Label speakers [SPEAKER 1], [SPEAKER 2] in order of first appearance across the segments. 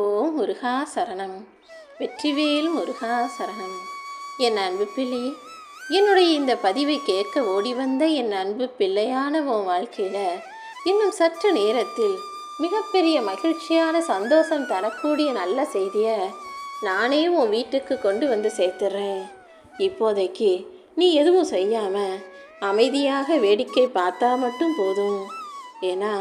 [SPEAKER 1] ஓ முருகா சரணம். வெற்றிவேல் முருகா சரணம். என் அன்பு பிள்ளை என்னுடைய இந்த பதிவை கேட்க ஓடி வந்த என் அன்பு பிள்ளையான உன் வாழ்க்கையில் இன்னும் சற்று நேரத்தில் மிகப்பெரிய மகிழ்ச்சியான சந்தோஷம் தரக்கூடிய நல்ல செய்தியை நானே உன் வீட்டுக்கு கொண்டு வந்து சேர்த்துறேன். இப்போதைக்கு நீ எதுவும் செய்யாமல் அமைதியாக வேடிக்கை பார்த்தா மட்டும் போதும். ஏன்னா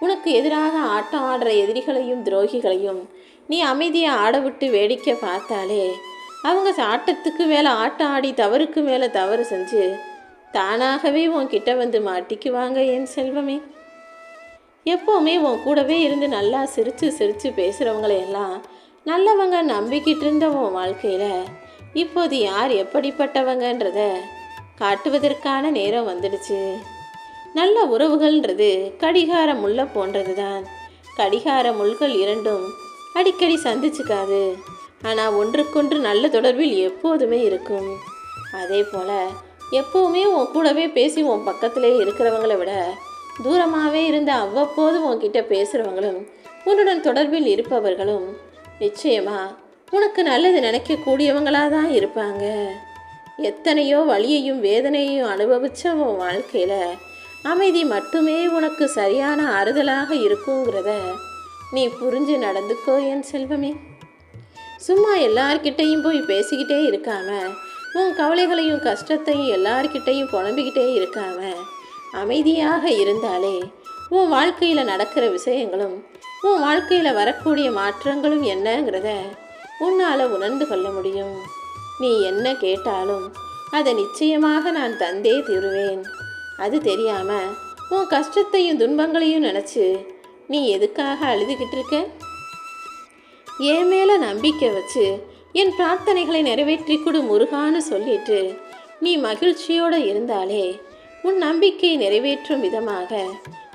[SPEAKER 1] உனக்கு எதிராக ஆட்டம் ஆடுற எதிரிகளையும் துரோகிகளையும் நீ அமைதியை ஆட விட்டு வேடிக்கை பார்த்தாலே அவங்க ஆட்டத்துக்கு மேலே ஆட்டம் ஆடி தவறுக்கு மேலே தவறு செஞ்சு தானாகவே உன்கிட்ட வந்து மாட்டிக்குவாங்க என் செல்வமே. எப்போவுமே உன் கூடவே இருந்து நல்லா சிரித்து சிரித்து பேசுகிறவங்களை எல்லாம் நல்லவங்க நம்பிக்கிட்டு இருந்த உன் வாழ்க்கையில் இப்போது யார் எப்படிப்பட்டவங்கன்றத காட்டுவதற்கான நேரம் வந்துடுச்சு. நல்ல உறவுகள்ன்றது கடிகார முள்ள போன்றது தான் கடிகார முள்கள் இரண்டும் அடிக்கடி சந்திச்சுக்காது. ஆனால் ஒன்றுக்கொன்று நல்ல தொடர்பில் எப்போதுமே இருக்கும். அதே போல் எப்போவுமே உன் கூடவே பேசி உன் பக்கத்திலே இருக்கிறவங்களை விட தூரமாகவே இருந்த அவ்வப்போது உன்கிட்ட பேசுகிறவங்களும் உன்னுடன் தொடர்பில் இருப்பவர்களும் நிச்சயமாக உனக்கு நல்லது நினைக்கக்கூடியவங்களாக தான் இருப்பாங்க. எத்தனையோ வலியையும் வேதனையையும் அனுபவித்த உன் வாழ்க்கையில் அமைதி மட்டுமே உனக்கு சரியான ஆறுதலாக இருக்குங்கிறத நீ புரிஞ்சு நடந்துக்கோ என் செல்வமே. சும்மா எல்லார்கிட்டையும் போய் பேசிக்கிட்டே இருக்காம உன் கவலைகளையும் கஷ்டத்தையும் எல்லார்கிட்டையும் புலம்பிக்கிட்டே இருக்காம அமைதியாக இருந்தாலே உன் வாழ்க்கையில் நடக்கிற விஷயங்களும் உன் வாழ்க்கையில் வரக்கூடிய மாற்றங்களும் என்னங்கிறத உன்னால் உணர்ந்து கொள்ள முடியும். நீ என்ன கேட்டாலும் அதை நிச்சயமாக நான் தந்தே தீருவேன். அது தெரியாமல் உன் கஷ்டத்தையும் துன்பங்களையும் நினச்சி நீ எதுக்காக அழுதுகிட்டு இருக்க? என் மேலே நம்பிக்கை வச்சு என் பிரார்த்தனைகளை நிறைவேற்றி கொடு முருகான்னு சொல்லிட்டு நீ மகிழ்ச்சியோடு இருந்தாலே உன் நம்பிக்கையை நிறைவேற்றும் விதமாக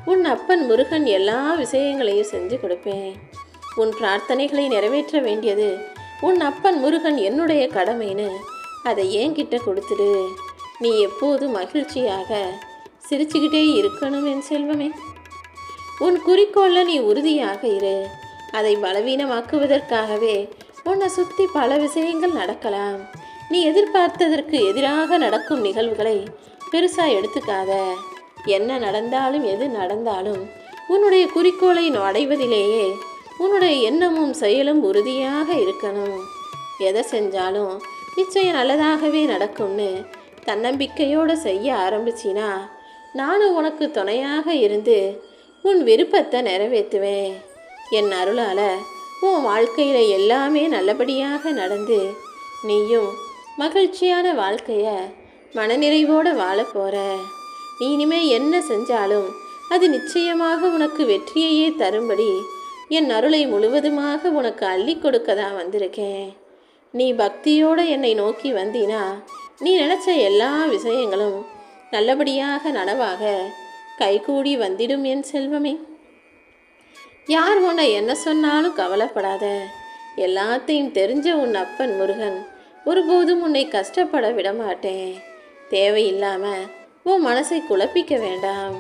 [SPEAKER 1] உன் அப்பன் முருகன் எல்லா விஷயங்களையும் செஞ்சு கொடுப்பேன். உன் பிரார்த்தனைகளை நிறைவேற்ற வேண்டியது உன் அப்பன் முருகன் என்னுடைய கடமைன்னு அதை என்கிட்ட கொடுத்துடு. நீ எப்போது மகிழ்ச்சியாக சிரிச்சுக்கிட்டே இருக்கணும் என் செல்வமே. உன் குறிக்கோளில் நீ உறுதியாக இரு. அதை பலவீனமாக்குவதற்காகவே உன்னை சுற்றி பல விஷயங்கள் நடக்கலாம். நீ எதிர்பார்த்ததற்கு எதிராக நடக்கும் நிகழ்வுகளை பெருசாக எடுத்துக்காத. என்ன நடந்தாலும் எது நடந்தாலும் உன்னுடைய குறிக்கோளை அடைவதிலேயே உன்னுடைய எண்ணமும் செயலும் உறுதியாக இருக்கணும். எதை செஞ்சாலும் நிச்சயம் நல்லதாகவே நடக்கும்னு தன்னம்பிக்கையோடு செய்ய ஆரம்பிச்சினா நானும் உனக்கு துணையாக இருந்து உன் விருப்பத்தை நிறைவேற்றுவேன். என் அருளால் உன் வாழ்க்கையில் எல்லாமே நல்லபடியாக நடந்து நீயும் மகிழ்ச்சியான வாழ்க்கையை மனநிறைவோடு வாழ போகிற நீ இனிமேல் என்ன செஞ்சாலும் அது நிச்சயமாக உனக்கு வெற்றியையே தரும்படி என் அருளை முழுவதுமாக உனக்கு அள்ளி கொடுக்க தான் வந்திருக்கேன். நீ பக்தியோடு என்னை நோக்கி வந்தினா நீ நினச்ச எல்லா விஷயங்களும் நல்லபடியாக நனவாக கைகூடி வந்திடும் என் செல்வமே. யார் உன்னை என்ன சொன்னாலும் கவலைப்படாத. எல்லாத்தையும் தெரிஞ்ச உன் அப்பன் முருகன் ஒருபோதும் உன்னை கஷ்டப்பட விடமாட்டேன். தேவையில்லாமல் உன் மனசை குழப்பிக்க வேண்டாம்.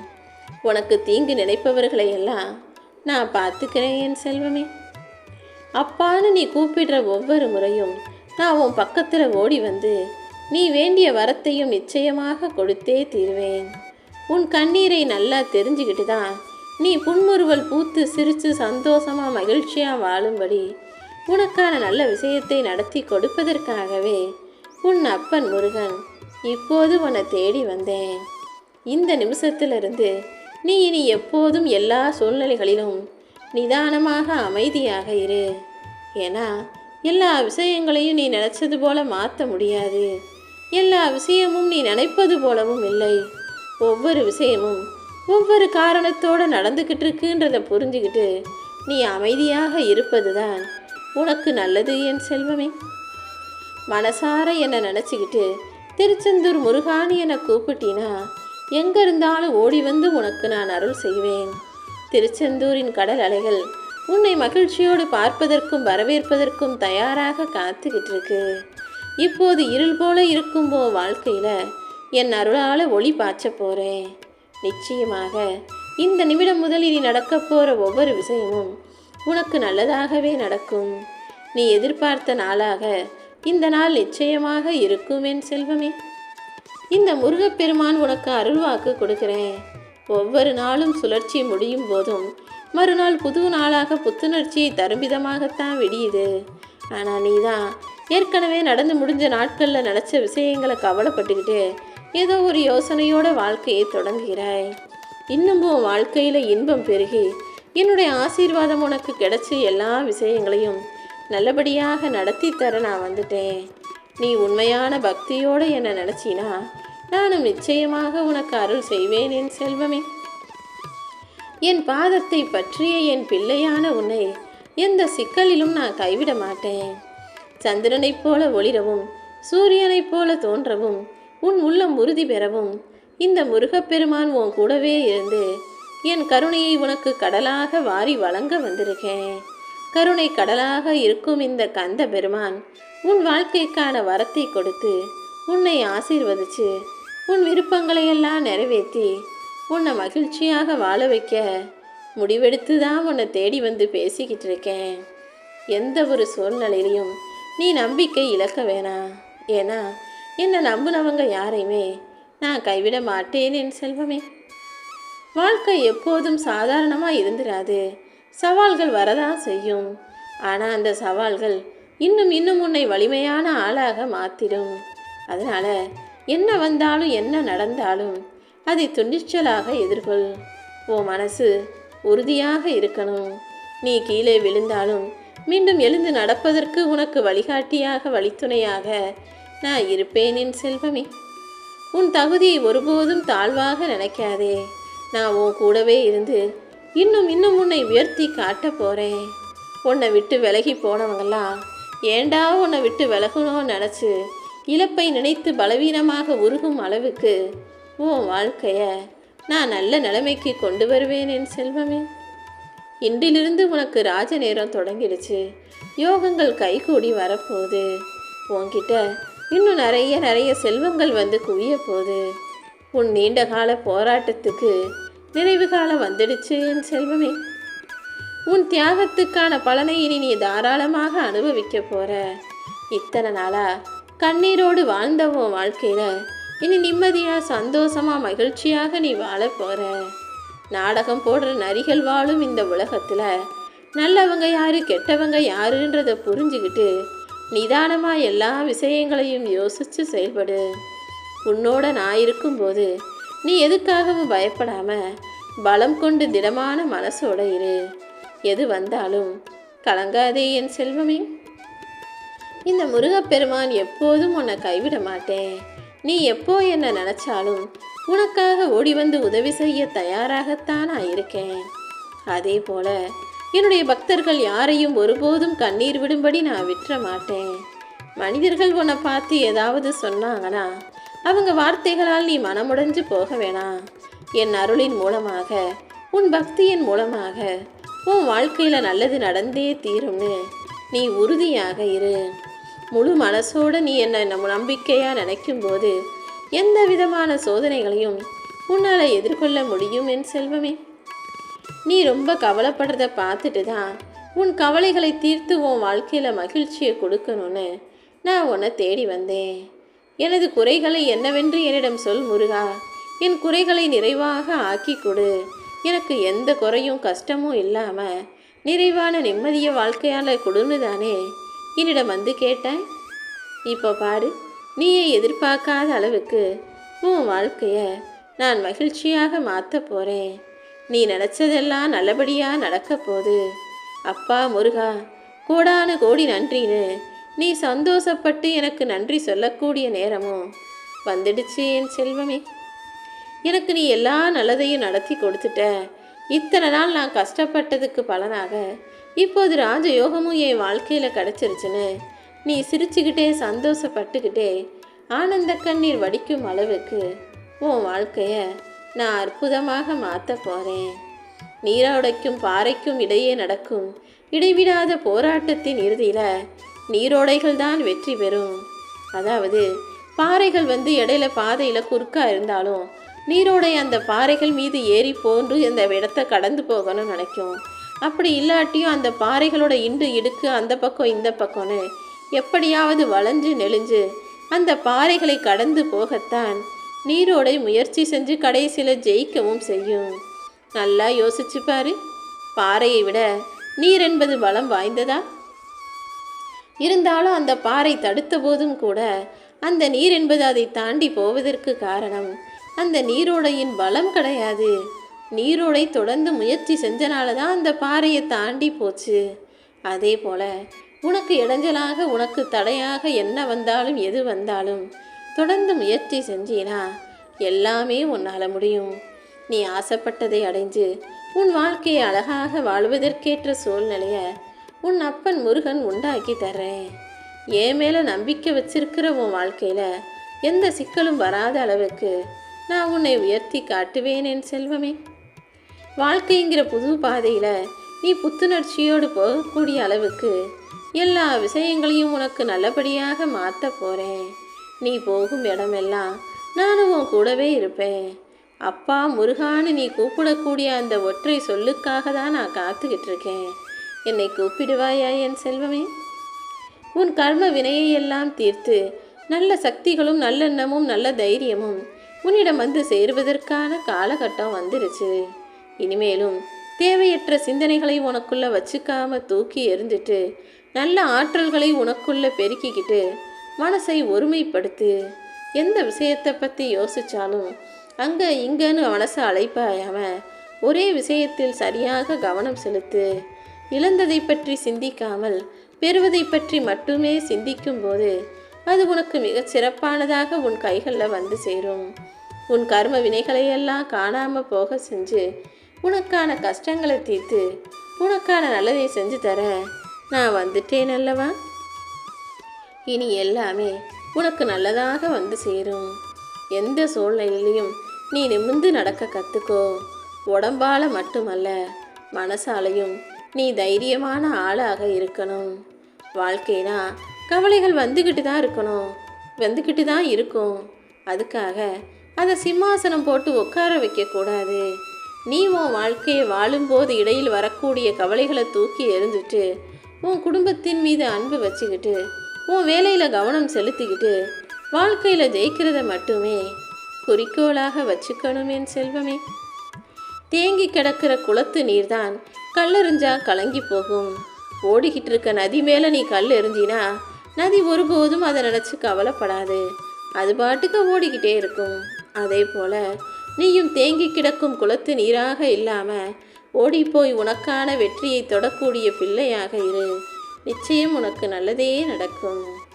[SPEAKER 1] உனக்கு தீங்கு நினைப்பவர்களை எல்லாம் நான் பார்த்துக்கிறேன் என் செல்வமே. அப்பான்னு நீ கூப்பிடுற ஒவ்வொரு முறையும் நான் உன் பக்கத்தில் ஓடி வந்து நீ வேண்டிய வரத்தையும் நிச்சயமாக கொடுத்தே தீர்வேன். உன் கண்ணீரை நல்லா தெரிஞ்சுக்கிட்டு தான் நீ புன்முறுவல் பூத்து சிரித்து சந்தோஷமாக மகிழ்ச்சியாக வாழும்படி உனக்கான நல்ல விஷயத்தை நடத்தி கொடுப்பதற்காகவே உன் அப்பன் முருகன் இப்போது உன்னை தேடி வந்தேன். இந்த நிமிஷத்திலிருந்து நீ இனி எப்போதும் எல்லா சூழ்நிலைகளிலும் நிதானமாக அமைதியாக இரு. ஏன்னா எல்லா விஷயங்களையும் நீ நினச்சது போல மாற்ற முடியாது. எல்லா விஷயமும் நீ நினைப்பது போலவும் இல்லை. ஒவ்வொரு விஷயமும் ஒவ்வொரு காரணத்தோடு நடந்துக்கிட்டு இருக்குன்றதை புரிஞ்சுக்கிட்டு நீ அமைதியாக இருப்பது தான் உனக்கு நல்லது என் செல்வமே. மனசார என்னை நினச்சிக்கிட்டு திருச்செந்தூர் முருகானி என்னை கூப்பிட்டினா எங்கே இருந்தாலும் ஓடி வந்து உனக்கு நான் அருள் செய்வேன். திருச்செந்தூரின் கடல் அலைகள் உன்னை மகிழ்ச்சியோடு பார்ப்பதற்கும் வரவேற்பதற்கும் தயாராக காத்துக்கிட்டு இருக்கு. இப்போது இருள் போல இருக்கும் போ வாழ்க்கையில் என் அருளால் ஒளி பாய்ச்ச போகிறேன் நிச்சயமாக இந்த நிமிடம் முதல் இனி நடக்கப் போகிற ஒவ்வொரு விஷயமும் உனக்கு நல்லதாகவே நடக்கும். நீ எதிர்பார்த்த நாளாக இந்த நாள் நிச்சயமாக இருக்கும் என் செல்வமே. இந்த முருகப்பெருமான் உனக்கு அருள்வாக்கு கொடுக்கிறேன். ஒவ்வொரு நாளும் சுழற்சி முடியும் போதும் மறுநாள் புது நாளாக புத்துணர்ச்சியை தரும் விதமாகத்தான் விடியுது. ஆனால் நீ தான் ஏற்கனவே நடந்து முடிஞ்ச நாட்களில் நினச்ச விஷயங்களை கவலைப்பட்டுக்கிட்டு ஏதோ ஒரு யோசனையோட வாழ்க்கையை தொடங்குகிறாய். இன்னும் உன் வாழ்க்கையில் இன்பம் பெருகி என்னுடைய ஆசீர்வாதம் உனக்கு கிடைச்ச எல்லா விஷயங்களையும் நல்லபடியாக நடத்தி தர நான் வந்துட்டேன். நீ உண்மையான பக்தியோடு என்னை நினச்சினா நானும் நிச்சயமாக உனக்கு அருள் செய்வேன் என் செல்வமே. என் பாதத்தை பற்றிய என் பிள்ளையான உன்னை எந்த சிக்கலிலும் நான் கைவிட மாட்டேன். சந்திரனைப் போல ஒளிரவும் சூரியனைப் போல தோன்றவும் உன் உள்ளம் உறுதி பெறவும் இந்த முருகப்பெருமான் உன் கூடவே இருந்து என் கருணையை உனக்கு கடலாக வாரி வழங்க வந்திருக்கேன். கருணை கடலாக இருக்கும் இந்த கந்த பெருமான் உன் வாழ்க்கைக்கான வரத்தை கொடுத்து உன்னை ஆசீர்வதிச்சு உன் விருப்பங்களை எல்லாம் நிறைவேற்றி உன்னை மகிழ்ச்சியாக வாழ வைக்க முடிவெடுத்து தான் உன்னை தேடி வந்து பேசிக்கிட்டு இருக்கேன். எந்த ஒரு சூழ்நிலையிலையும் நீ நம்பிக்கை இழக்க வேணாம் ஏன்னா என்னை நம்பினவங்க யாரையுமே நான் கைவிட மாட்டேன் என் செல்வமே. வாழ்க்கை எப்போதும் சாதாரணமாக இருந்துராது. சவால்கள் வரதான் செய்யும். ஆனால் அந்த சவால்கள் இன்னும் இன்னும் உன்னை வலிமையான ஆளாக மாற்றிடும் அதனால் என்ன வந்தாலும் என்ன நடந்தாலும் அதை துணிச்சலாக எதிர்கொள். உன் மனசு உறுதியாக இருக்கணும். நீ கீழே விழுந்தாலும் மீண்டும் எழுந்து நடப்பதற்கு உனக்கு வழிகாட்டியாக வழித்துணையாக நான் இருப்பேன் என் செல்வமே. உன் தகுதியை ஒருபோதும் தாழ்வாக நினைக்காதே. நான் உன் கூடவே இருந்து இன்னும் இன்னும் உன்னை உயர்த்தி காட்ட போகிறேன் உன்னை விட்டு விலகி போனவங்கெல்லாம் ஏண்டா உன்னை விட்டு விலகணும்னு நினச்சி இழப்பை நினைத்து பலவீனமாக உருகும் அளவுக்கு உன் வாழ்க்கைய நான் நல்ல நிலைமைக்கு கொண்டு வருவேன் என் செல்வமே. இன்றிலிருந்து உனக்கு ராஜ நேரம் தொடங்கிடுச்சு. யோகங்கள் கைகூடி வரப்போகுது. உன்கிட்ட இன்னும் நிறைய நிறைய செல்வங்கள் வந்து குவிய போகுது உன் நீண்ட கால போராட்டத்துக்கு நிறைவு காலம் வந்துடுச்சு என் செல்வமே. உன் தியாகத்துக்கான பலனை இனி நீ தாராளமாக அனுபவிக்க போற. இத்தனை நாளா கண்ணீரோடு வாழ்ந்த உன் வாழ்க்கையில இனி நிம்மதியா சந்தோஷமா மகிழ்ச்சியாக நீ வாழ போற. நாடகம் போடுற நரிகள் வாழும் இந்த உலகத்தில் நல்லவங்க யாரு கெட்டவங்க யாருன்றதை புரிஞ்சுக்கிட்டு நிதானமாக எல்லா விஷயங்களையும் யோசித்து செயல்படு. உன்னோட நான் இருக்கும்போது நீ எதுக்காகவும் பயப்படாமல் பலம் கொண்டு திடமான மனசோட இரு. எது வந்தாலும் கலங்காதே என் செல்வமே. இந்த முருகப்பெருமான் எப்போதும் உன்னை கைவிட மாட்டேன். நீ எப்போ என்ன நினச்சாலும் உனக்காக ஓடி வந்து உதவி செய்ய தயாராகத்தான் நான் இருக்கேன். அதே போல என்னுடைய பக்தர்கள் யாரையும் ஒருபோதும் கண்ணீர் விடும்படி நான் விட்டுற மாட்டேன். மனிதர்கள் உன்னை பார்த்து ஏதாவது சொன்னாங்கன்னா அவங்க வார்த்தைகளால் நீ மனமுடைஞ்சு போக வேணாம். என் அருளின் மூலமாக உன் பக்தியின் மூலமாக உன் வாழ்க்கையில் நல்லது நடந்தே தீரும்னு நீ உறுதியாக இரு. முழு மனசோடு நீ என்னை நம்ம நம்பிக்கையாக நினைக்கும் போது எந்த விதமான சோதனைகளையும் உன்னால் எதிர்கொள்ள முடியும் என் செல்வமே. நீ ரொம்ப கவலைப்படுறத பார்த்துட்டு தான் உன் கவலைகளை தீர்த்து உன் வாழ்க்கையில் மகிழ்ச்சியை கொடுக்கணும்னு நான் உன்னை தேடி வந்தேன். எனது குறைகளை என்னவென்று என்னிடம் சொல் முருகா. என் குறைகளை நிறைவாக ஆக்கி கொடு. எனக்கு எந்த குறையும் கஷ்டமும் இல்லாமல் நிறைவான நிம்மதிய வாழ்க்கையால் கொடுன்னு தானே என்னிடம் வந்து கேட்டேன் இப்போ பாரு நீயே எதிர்பார்க்காத அளவுக்கு உன் வாழ்க்கையை நான் மகிழ்ச்சியாக மாற்ற போகிறேன் நீ நினச்சதெல்லாம் நல்லபடியாக நடக்க போகுது. அப்பா முருகா கோடான கோடி நன்றின்னு நீ சந்தோஷப்பட்டு எனக்கு நன்றி சொல்லக்கூடிய நேரமும் வந்துடுச்சு என் செல்வமே. எனக்கு நீ எல்லா நல்லதையும் நடத்தி கொடுத்துட்ட. இத்தனை நாள் நான் கஷ்டப்பட்டதுக்கு பலனாக இப்போது ராஜயோகமும் என் வாழ்க்கையில் கிடச்சிருச்சுன்னு. நீ சிரிச்சுக்கிட்டே சந்தோஷப்பட்டுக்கிட்டே ஆனந்த கண்ணீர் வடிக்கும் அளவுக்கு உன் வாழ்க்கையை நான் அற்புதமாக மாற்ற போகிறேன் நீரோடைக்கும் பாறைக்கும் இடையே நடக்கும் இடைவிடாத போராட்டத்தின் இறுதியில் நீரோடைகள் தான் வெற்றி பெறும். அதாவது பாறைகள் வந்து இடையில பாதையில் குறுக்காக இருந்தாலும் நீரோடை அந்த பாறைகள் மீது ஏறி போன்று இந்த இடத்த கடந்து போகணும்னு நினைக்கும். அப்படி இல்லாட்டியும் அந்த பாறைகளோட இண்டு இடுக்கு அந்த பக்கம் இந்த பக்கம்னு எப்படியாவது வளைஞ்சு நெளிஞ்சு அந்த பாறைகளை கடந்து போகத்தான் நீரோடை முயற்சி செஞ்சு கடைசியில் ஜெயிக்கவும் செய்யும். நல்லா யோசிச்சு பாரு. பாறையை விட நீர் என்பது பலம் வாய்ந்ததா? இருந்தாலும் அந்த பாறை தடுத்த போதும் கூட அந்த நீர் என்பது அதை தாண்டி போவதற்கு காரணம் அந்த நீரோடையின் பலம் கிடையாது. நீரோடை தொடர்ந்து முயற்சி செஞ்சனால தான் அந்த பாறையை தாண்டி போச்சு. அதே போல உனக்கு இடைஞ்சலாக உனக்கு தடையாக என்ன வந்தாலும் எது வந்தாலும் தொடர்ந்து முயற்சி செஞ்சீனா எல்லாமே உன்னால் முடியும். நீ ஆசைப்பட்டதை அடைஞ்சு உன் வாழ்க்கையை அழகாக வாழ்வதற்கேற்ற சூழ்நிலையை உன் அப்பன் முருகன் உண்டாக்கி தர்றேன். என் மேலே நம்பிக்கை வச்சிருக்கிற உன் வாழ்க்கையில் எந்த சிக்கலும் வராத அளவுக்கு நான் உன்னை உயர்த்தி காட்டுவேன் என் செல்வமே. வாழ்க்கைங்கிற புது பாதையில் நீ புத்துணர்ச்சியோடு போகக்கூடிய அளவுக்கு எல்லா விஷயங்களையும் உனக்கு நல்லபடியாக மாற்ற போகிறேன் நீ போகும் இடமெல்லாம் நானும் உன் கூடவே இருப்பேன். அப்பா முருகான்னு நீ கூப்பிடக்கூடிய அந்த ஒற்றை சொல்லுக்காக தான் நான் காத்துக்கிட்டு இருக்கேன் என்னை கூப்பிடுவாயா என் செல்வமே? உன் கர்ம வினையை எல்லாம் தீர்த்து நல்ல சக்திகளும் நல்லெண்ணமும் நல்ல தைரியமும் உன்னிடம் வந்து சேருவதற்கான காலகட்டம் வந்துருச்சு. இனிமேலும் தேவையற்ற சிந்தனைகளை உனக்குள்ள வச்சுக்காம தூக்கி எறிஞ்சிட்டு நல்ல ஆற்றல்களை உனக்குள்ள பெருக்கிக்கிட்டு மனசை ஒருமைப்படுத்து. எந்த விஷயத்தை பற்றி யோசித்தாலும் அங்கே இங்கேன்னு மனசை அழைப்பாயாம ஒரே விஷயத்தில் சரியாக கவனம் செலுத்து. இழந்ததை பற்றி சிந்திக்காமல் பெறுவதை பற்றி மட்டுமே சிந்திக்கும் போது அது உனக்கு மிகச் சிறப்பானதாக உன் கைகளில் வந்து சேரும். உன் கர்ம வினைகளையெல்லாம் காணாமல் போக செஞ்சு உனக்கான கஷ்டங்களை தீர்த்து உனக்கான நல்லதை செஞ்சு தர நான் வந்துட்டேன் அல்லவா? இனி எல்லாமே உனக்கு நல்லதாக வந்து சேரும். எந்த சூழ்நிலையிலையும் நீ நிமிர்ந்து நடக்க கற்றுக்கோ உடம்பால் மட்டுமல்ல மனசாலையும் நீ தைரியமான ஆளாக இருக்கணும். வாழ்க்கைனா கவலைகள் வந்துக்கிட்டு தான் இருக்கணும். வந்துக்கிட்டு தான் இருக்கும். அதுக்காக அதை சிம்மாசனம் போட்டு உட்கார வைக்கக்கூடாது நீ உன் வாழ்க்கையை வாழும்போது இடையில் வரக்கூடிய கவலைகளை தூக்கி எறிஞ்சிட்டு உன் குடும்பத்தின் மீது அன்பு வச்சுக்கிட்டு உன் வேலையில் கவனம் செலுத்திக்கிட்டு வாழ்க்கையில் ஜெயிக்கிறத மட்டுமே குறிக்கோளாக வச்சுக்கணும் என் செல்வமே. தேங்கி கிடக்கிற குளத்து நீர்தான் கல்லெறிஞ்சா கலங்கி போகும். ஓடிக்கிட்டு இருக்க நதி மேலே நீ கல் எறிஞ்சினா நதி ஒருபோதும் அதை நினச்சி கவலைப்படாது. அது பாட்டுக்கு ஓடிக்கிட்டே இருக்கும். அதே போல நீயும் தேங்கி கிடக்கும் குளத்து நீராக இல்லாமல் ஓடிப்போய் உனக்கான வெற்றியை தொடக்கூடிய பிள்ளையாக இரு. நிச்சயம் உனக்கு நல்லதே நடக்கும்.